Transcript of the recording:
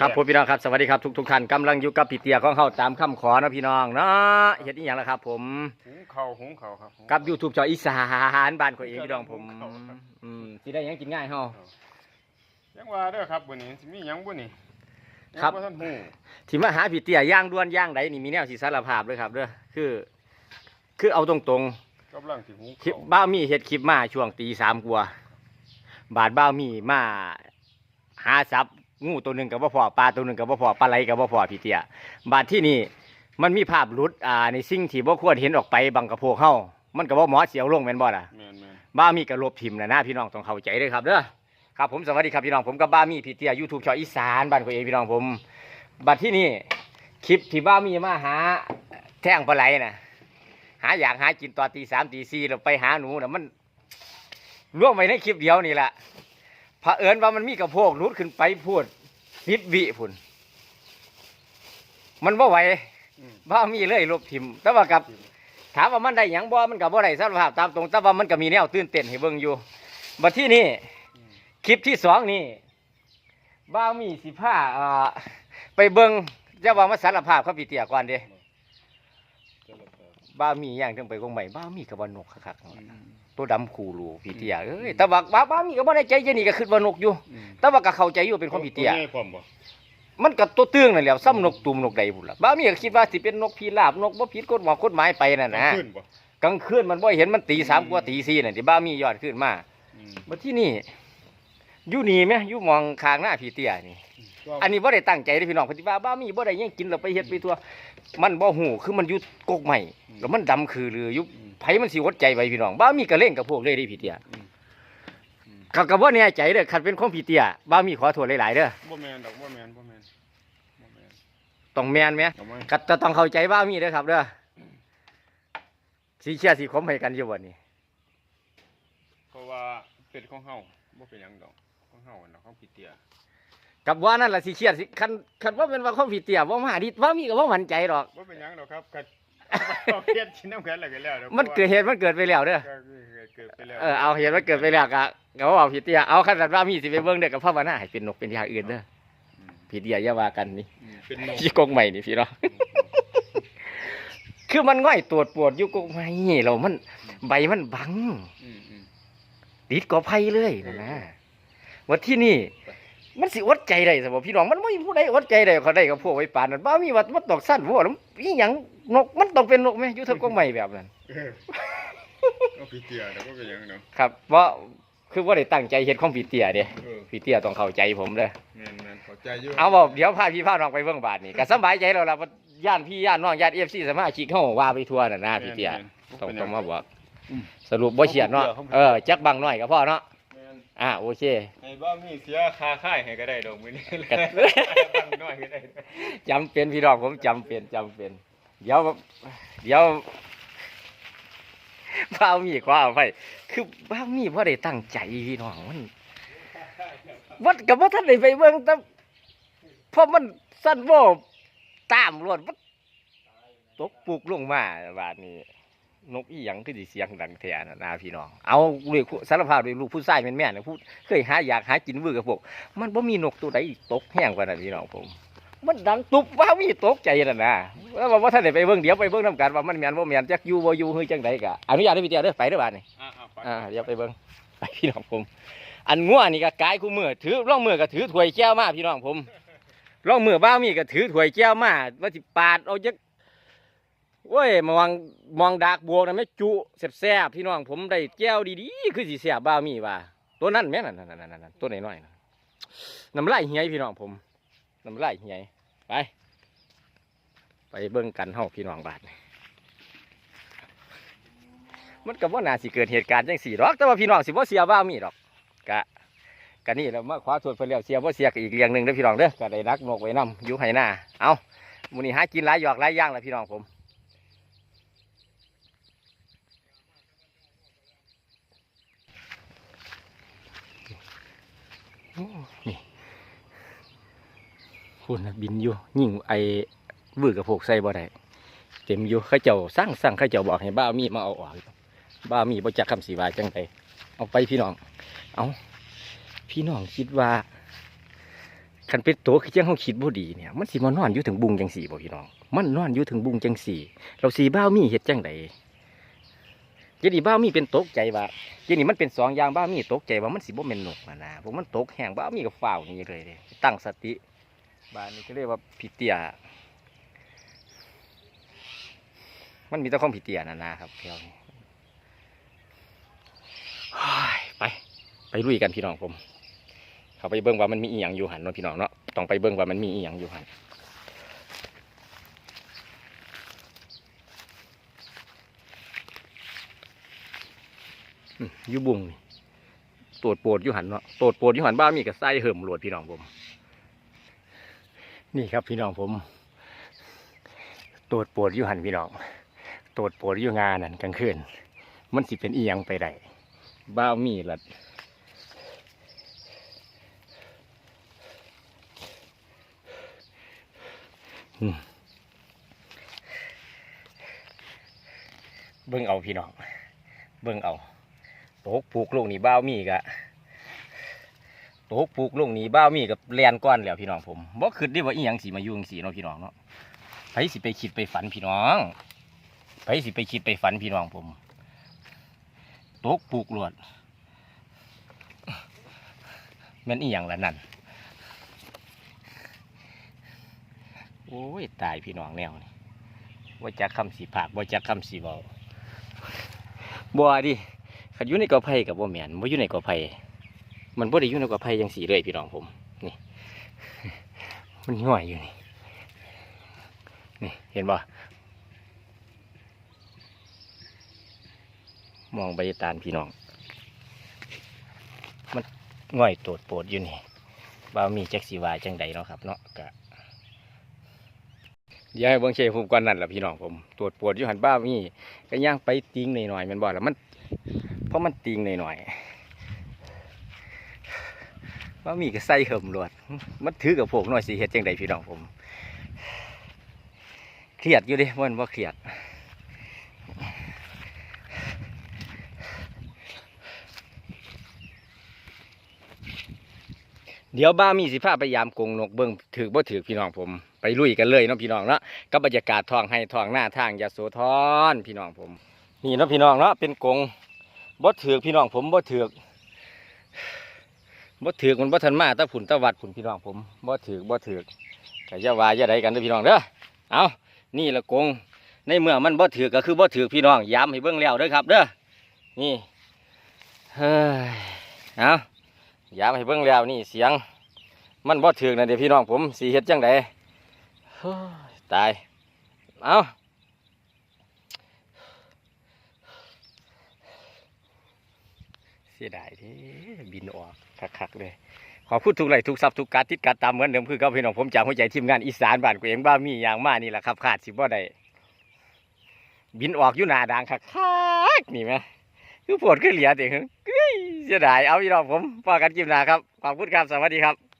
ครับผมพี่น้องครับสวัสดีครับทุกทุกๆท่านกำลังอยู่กับพี่เตียของเขาตามคำขอนะพี่น้องเนาะเฮ็ดอีหยังล่ะครับ ผมหุงข้าวหุงข้าวครับหุงกับ YouTube จออีสานบ้านของเองพี่น้องผมครับอืมสิได้หยังกินง่ายเฮายังว่าเด้อครับวันนี้สิมีหยังบ่นี่ครับยังท่านหูที่มาหาพี่เตียย่างด้วนย่างใดนี่มีแนวสิสารภาพเลยครับเด้อคือ คือเอาตรงกำลังสิหุงๆคลิปข้าวบ้าวมีเฮ็ดคลิปมาช่วงตีสามกว่าบาดบ้าวมีมาหาซับ งูตัวหนึ่งกับบ่พอปลาตัวหนึ่งกับบ่พอปลาไหลกับบ่พอพี่เตียบาดที่นี่มันมีภาพหลุดอ่าในสิ่งที่บ่ควรเห็นออกไปบังกระโพกเฮามันก็บ่เหมาะเสียวลงแม่นบ่ล่ะแม่นแม่นบ้ามีกระลบทิมนะนะพี่น้องต้องเข้าใจด้วยครับเด้อครับผมสวัสดีครับพี่น้องผมกับบ้ามีพี่เตียยูทูบชออีสานบ้านของเองพี่น้องผมบัดที่นี่คลิปที่บ้ามีมาหาแท่งปลาไหลน่ะหาอยากหากินตอนตีสามตีสี่เราไปหาหนูน่ะมันร่วมไว้ในคลิปเดียวนี่แหละ เผอิญว่ามันมีกระโพกรุดขึ้นไปพูดนิดวิพุ่นมันบ่ไหวอืมบ้ามีเลยลบทิม แต่ว่ากับ ถามว่ามันได้หยังบ่ มันก็บ่ได้สารภาพตามตรง แต่ว่ามันก็มีแนวตื่นเต้นให้เบิ่งอยู่บัดที่นี่อืมคลิปที่สองนี่บ้าวมีสิผ้าเอ่อไปเบิ่งจะว่ามาสารภาพครับพี่เตี้ยก่อนเด้เจ้าละเจ้า บ้าวมีอย่างจังไปกงใหม่บ้าวมีกับว่านกคักอืมๆตัวดำคูรูพี่เตี้ยเอ้ยแต่ว่าบ้าบ้าวมีก็บ่ได้ใจเย็นนี่ก็คิดว่านกอยู่อืมแต่ว่าก็เข้าใจอยู่เป็นของพี่เตี้ยตัวใหญ่พร้อมบ่มันก็ตัวตื้องนั่นแหละซ้ำนกตุ่มนกใดพุ่นล่ะบ้าวมีก็คิดว่าสิเป็นนกพิราบนกบ่ผิดกฎหมายกฎหมายไปนั่นนะขึ้นบ่กลางคืนมันบ่เห็นมันตีสามกว่าตีสี่น่ะที่บ้ามียอดขึ้นมาอืมมาที่นี่อยู่นี่ไหมอยู่มองคางหน้าพี่เตี้ยนี่ อันนี้บ่ได้ตั้งใจเด้อพี่น้องเพนธิว่าบ้ามีบ่ได้หยังกินเราไปเฮ็ดไปทั่ว มันบ่หูคือมันอยู่กกใหม่แล้วมันดำคือเรืออยู่อืมไผมันสิอดใจไว้พี่น้องบ้ามีก็เล่นกับพวกเลยเด้พี่เตี้ยอืมอืม ก็ก็บ่แน่ใจเด้อคันเป็นของพี่เตี้ยบ้ามีขอโทษหลายๆเด้อบ่แม่นดอกบ่แม่นบ่แม่นบ่แม่นต้องแม่นแหมเอาไหมก็จะต้องเข้าใจบ้ามีเด้อครับเด้อสิเชื่อสิคมให้กันอยู่บ่นี่เพราะว่าเป็ดของเฮาบ่เป็นหยังดอกของเฮาน่ะของพี่เตี้ย กับว่านั่นล่ะสิเชื่อสิคันคันว่าเป็นว่าของพี่เตี้ยบ่มาดิบ้ามีก็บ่มั่นใจดอกบ่เป็นหยังดอกครับก็เอาเฮ็ดกินน้ำกันแล้วก็แล้วดอกมันเกิดเหตุมันเกิดไปแล้วเด้อก็เกิดไปแล้วเออเอาเหตุมันเกิดไปแล้วก็ก็ว่าเอาพี่เตี้ยเอาคันสัตว์ว่ามีสิไปเบิ่งเด้อกับภาวนาให้เป็นนกเป็นอย่างอื่นเด้อมพี่เตี้ยอย่าว่ากันนี่อืมเป็นนกยี่กงใหม่นี่พี่เนาะ คือมันง่อยตรวจปวดอยู่กงใหม่เรามันใบมันบัง อืมอืม ติดกอไผ่เลยนะนะวันที่นี่ มันสิอดใจได้สมพี่น้องมันไม่มีผู้ใดอดใจได้เขาได้กับพวกไว้ปานนั้นบ้ามีว่ามันตอกสั้นวัวแล้วอีหยังนกมันต้องเป็นนกไหมอยู่เทางกงใหม่แบบนั้นเออเอาพี่เตี้ยแต่ก็เป็นหยังเนาะครับว่าคือว่าได้ตั้งใจเฮ็ดของพี่เตี้ยเด้เออพี่เตี้ยต้องเข้าใจผมเด้อแม่นแม่นเข้าใจอยู่เอาบอกเดี๋ยวพาพี่พาน้องไปเบิ่งบาทนี่ก็สำบายใจแล้วล่ะว่าย่านพี่ย่านน้องย่านเอฟซีสามารถชิกเข้าว่าไปทั่วน่ะนะพี่เตี้ยแม่นต้องเป็นหต้ยัองมาบอกอืมสรุปบ่เฉียดเนาะผมเชื่อเออจักบังน้อยก็พอเนาะแม่น อ่าโอเคให้บ้ามีเสียค่าค่ายให้ก็ได้ดอกมื้อนี้ครับตั้งน้อยก็ได้จำเป็นพี่น้องผมจำเป็นจำเป็น เดี๋ยวเดี๋ยวบ้าวมีกว่าเอาไปคือบ้าวมีบ่ได้ตั้งใจพี่น้องมันวัดกับว่าท่านได้ไปเบิ่งแต่เพราะมันสั้นโวตามรวดมันตกปุกลงมาบาดนี้ นกอีหยังคือสิเสียงดังแท้น่ะนะพี่น้อง เอาเลยสารภาพเลยลูกผู้ชายแม่นๆนะพูดเคยหาอยากหากินวือกับพวก มันบ่มีนกตัวใดตกแห้งกว่านั้นพี่น้องผม มันดังตุบว่ามีตกใจนั่นนะแล้วว่าท่านได้ไปเบิ่งเดี๋ยวไปเบิ่งนํกันว่ามันแม่นบ่แม่นจักอยู่บ่อยู่เฮ้ยจังไดกะอนุญาตให้พี่เตี้ยเด้อไปเด้อบาดนี้อ่าๆไปอ่าเดี๋ยวไปเบิ่งไปพี่น้องผม อันงัวนี่ก็กายคู่มือถือร่องมือก็ถือถ้วยแก้วมาพี่น้องผมร่องมือบ้าวมีก็ถือถ้วยแก้วมาว่าสิปาดเอาจัก โอ้ยมองมองดากบวกนะแม่จุแซ่บๆพี่น้องผมได้แก้วดีๆคือสิแซ่บบ้ามีว่าตัวนั้นแม่นนั่นนั่นนั่นนั่นตัวน้อยน้ำลายเหี่ยพี่น้องผมน้ำลายเหี่ยไป ไปเบิ่งกันเฮาพี่น้องบาดนี่มันก็บ่น่าสิเกิดเหตุการณ์จังสี่หรอก แต่ว่าพี่น้องสิบ่าเสียบ้ามีดอกกะกะนี่เรามาคว้าทวนเพิ่นแล้วเสียบ่เสียกอีกเรื่องหนึ่งเด้อพี่น้องเด้อก็ได้นักนกไว้นํอยู่ให้หน้าเอามื้อนี้หากินหลายหยอกหลายย่างแล้วพี่น้องผม นี่คุณนบินอยู่ยิ่งไอ้วือกับพวกใส่บ่ได้เต็มอยู่เขาเจ้าสร้างสร้างเขาเจ้าบอกให้บ้ามีมาเอาออกบ้ามีบ่จักคำสีวาจังไดเอาไปพี่น้อง เอาพี่น้องคิดว่าขคันเป็นตัวคือจังเฮาคิดบ่ดีเนี่ยมันสิมานนอนอยู่ถึงบุงจังสีบ่พี่น้อง มันนอนอยู่ถึงบุงจังสีเราสีบ้ามีเฮ็ดจังได ยนี้บ้ามีเป็นตกใจว่าเยนี้มันเป็นสองอย่างบ้ามีตกใจว่ามันสิบ่แม่นนกนะนะผมมันตกแห้งบ้ามีก็ฟ้าวนี่เลยเด้ตั้งสติบ้านนี้ก็เรียกว่าพี่เตี้ยมันมีต่ของพี่เตี้ยนะนะครับเพียวนี้ไปไปลุยกันพี่น้องผม เขาไปเบิ่งว่ามันมีอีหยังอยู่หันเนาะพี่น้องเนาะต้องไปเบิ่งว่ามันมีอีหยังอยู่หัน อยู่บุงนี่โตดโปวดอยู่หันเนาะโตดโปวดอยู่หันบ้ามีกับไส้เหิมหลดพี่น้องผม นี่ครับพี่น้องผมโตดโปวดอยู่หันพี่น้องโตดโปวดอยู่งานนั่นกลางคืนมันสิเป็นอียังไปได้บ้ามีละเบิ่งเอาพี่น้อง เบิ่งเอา ตกปลูกลูกนี่บ้ามีกะโตกปลูกลูกนี่บ้ามีกับแลนก้อนแล้วพี่น้องผมบ่คิดได้ว่าอีหยังสิมายุ่งสิเนาะพี่น้องเนาะไผสิไปคิดไปฝันพี่น้องไผสิไปคิดไปฝันพี่น้องผมโตกปลูกลวดแม่นอีหยังละนั่นโอ้ยตายพี่น้องแนวนี่ว่าจักคำสีผากว่าจักคำสีเบาบัวดิ ขัดอยู่ในกอไผ่กับบัวแมนบัอยู่ในกอไผ่มันบ่ได้อยู่ในกอไผ่ยังสีเลยพี่น้องผม นี่ มันห่วยอยู่นี่ นี่เห็นบ่มองใบตาลพี่น้อง มันง่อยโตดโปดอยู่นี่บ่ามีแจ็คสีวาจังใดเนาะครับเนาะกะเดี๋ยวให้เบิ่งเชฟผมก่อนนั่นแหละพี่น้องผมตรวจปวดอยู่หันบ้ามีก็ย่างไปติ้งหน่อยๆมันบ่แล้วมัน ราะมันติงหน่อยๆว่ามีก็ใส่เหิมรวดมันถือกับผมหน่อยสิเฮ็ดจังใดพี่น้องผม เครียดอยู่เดิมันว่าเครียดเดี๋ยวบ้ามีสิพาไปยามกงนกเบิ้งถือบ่ถือพี่น้องผม ไปลุยกันเลยเนาะพี่น้องเนาะกับบรรยากาศทองให้ทองหน้าทางยาโสธรพี่น้องผม นี่เนาะพี่น้องเนาะเป็นกง บ่ถือกพี่น้องผมบ่ถือกบ่ถือกมันบ่ทันมาตะผุนตะวัดผุนพี่น้องผมบ่ถือกบ่ถือกก็อย่าวายาใดกันเด้อพี่น้องเด้อเอานี่ละกงในเมื่อมันบ่ถือกก็คือบ่ถือกพี่น้องย้ำให้เบิ่งแล้วเด้อครับ เด้อนี่เฮ้ยเอาย้ำให้เบิ่งแล้วนี่เสียง มันบ่ถือกนะเดี๋ยวพี่น้องผมสีเฮ็ดจังไดเฮ้ยตายเอา สียดายที่บินออกคักๆเลย ขอพูดทุกไหลทุกทรัพย์ทุกการติดการตามเหมือนเดิมคือเกับพี่น้องผมจากหัวใจทีมงานอีสานบ้านกูเองบ้ามีอย่างมากนี่แหละครับขาดสิบ่ได้บินออกอยู่หน้าดังคักๆนี่ไหมคือปวดขึ้นเหลียดเฮ้ยเสียดายเอาพี่น้องผมพอกันกิมนาครับขอบคุณครับสวัสดีครับ